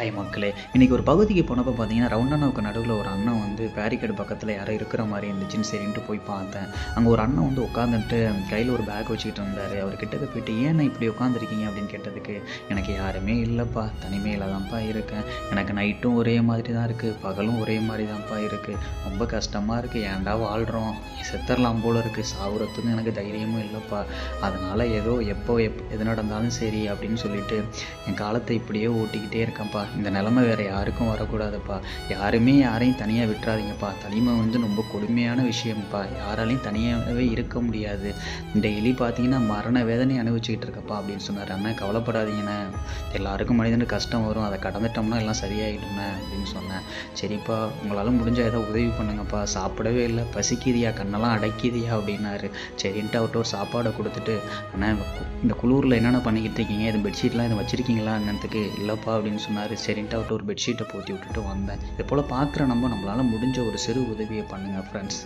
Hi மக்களே. இன்றைக்கி ஒரு பகுதிக்கு போனப்போ பார்த்தீங்கன்னா அண்ணாவுக்கு நடுவில் ஒரு அண்ணன் வந்து பேரிகேடு பக்கத்தில் யாரோ இருக்கிற மாதிரி இருந்துச்சுன்னு சரின்ட்டு போய் பார்த்தேன். அங்கே ஒரு அண்ணன் வந்து உட்காந்துட்டு கையில் ஒரு பேக் வச்சுக்கிட்டு இருந்தார். அவர் கிட்டக்க போயிட்டு ஏன் இப்படி உட்காந்துருக்கீங்க அப்படின்னு கேட்டதுக்கு எனக்கு யாருமே இல்லைப்பா. தனிமையில் தான்ப்பா இருக்கேன். எனக்கு நைட்டும் ஒரே மாதிரி தான் இருக்குது பகலும் ஒரே மாதிரி தான்ப்பா இருக்குது ரொம்ப கஷ்டமாக இருக்குது ஏன்டா வாழ்கிறோம் செத்தரலாம் போல இருக்குது சாவுறதுக்கு எனக்கு தைரியமும் இல்லைப்பா. அதனால் ஏதோ எப்போ எப் எது நடந்தாலும் சரி அப்படின்னு சொல்லிட்டு என் காலத்தை இப்படியே ஓட்டிக்கிட்டே இருக்கேன்ப்பா. இந்த நிலமை வேறு யாருக்கும் வரக்கூடாதுப்பா. யாருமே யாரையும் தனியாக விட்டுறாதீங்கப்பா. தனிமை வந்து ரொம்ப கொடுமையான விஷயம்ப்பா. யாராலையும் தனியாகவே இருக்க முடியாது. டெய்லி பார்த்தீங்கன்னா மரண வேதனை அனுபவிச்சுக்கிட்டு இருக்கப்பா அப்படின்னு சொன்னார். அண்ணன் கவலைப்படாதீங்கண்ணே எல்லாருக்கும் மனிதனுக்கு கஷ்டம் வரும். அதை கடந்துட்டோம்னா எல்லாம் சரியாயிடும்ண்ணே அப்படின்னு சொன்னேன். சரிப்பா உங்களால் முடிஞ்ச ஏதோ உதவி பண்ணுங்கப்பா. சாப்பிடவே இல்லை. பசிக்குதியா? கண்ணெல்லாம் அடைக்குதியா? அப்படின்னாரு. சரின்ட்டு அவர்கிட்ட ஒரு சாப்பாடை கொடுத்துட்டு அண்ணா இந்த குளூரில் என்னென்ன பண்ணிக்கிட்டு இருக்கீங்க? இது பெட்ஷீட்லாம் இதை வச்சுருக்கீங்களா என்னத்துக்கு இல்லைப்பா அப்படின்னு சொன்னார். சரின்ட்டு அவர்கிட்ட ஒரு பெட்ஷீட்டை போற்றி விட்டுட்டு வந்தேன். இது போல் பார்க்குற நம்ம நம்மளால் முடிஞ்ச ஒரு சிறு உதவியை பண்ணுங்கள் ஃப்ரெண்ட்ஸ்